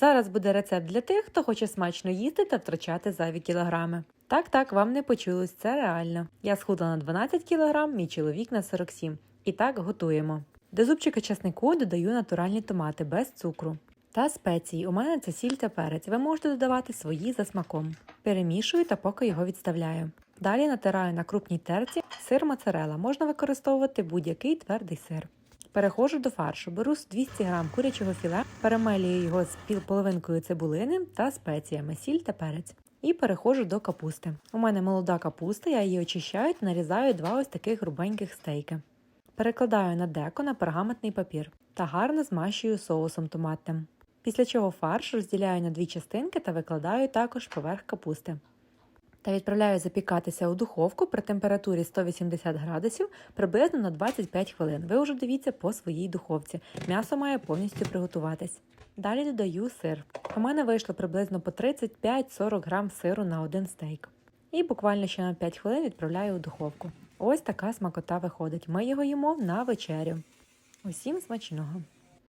Зараз буде рецепт для тих, хто хоче смачно їсти та втрачати зайві кілограми. Так, так, вам не почулось, це реально. Я схудла на 12 кілограм, мій чоловік на 47. І так готуємо. До зубчика часнику додаю натуральні томати без цукру. Та спеції. У мене це сіль та перець. Ви можете додавати свої за смаком. Перемішую та поки його відставляю. Далі натираю на крупній терці сир моцарела. Можна використовувати будь-який твердий сир. Переходжу до фаршу. Беру 200 г курячого філе, перемелюю його з пів- половинкою цибулини та спеціями, сіль та перець. І переходжу до капусти. У мене молода капуста, я її очищаю та нарізаю два ось таких грубеньких стейки. Перекладаю на деко на пергаментний папір та гарно змащую соусом томатним. Після чого фарш розділяю на дві частинки та викладаю також поверх капусти. Та відправляю запікатися у духовку при температурі 180 градусів приблизно на 25 хвилин. Ви вже дивіться по своїй духовці. М'ясо має повністю приготуватись. Далі додаю сир. У мене вийшло приблизно по 35-40 грам сиру на один стейк. І буквально ще на 5 хвилин відправляю у духовку. Ось така смакота виходить. Ми його їмо на вечерю. Усім смачного!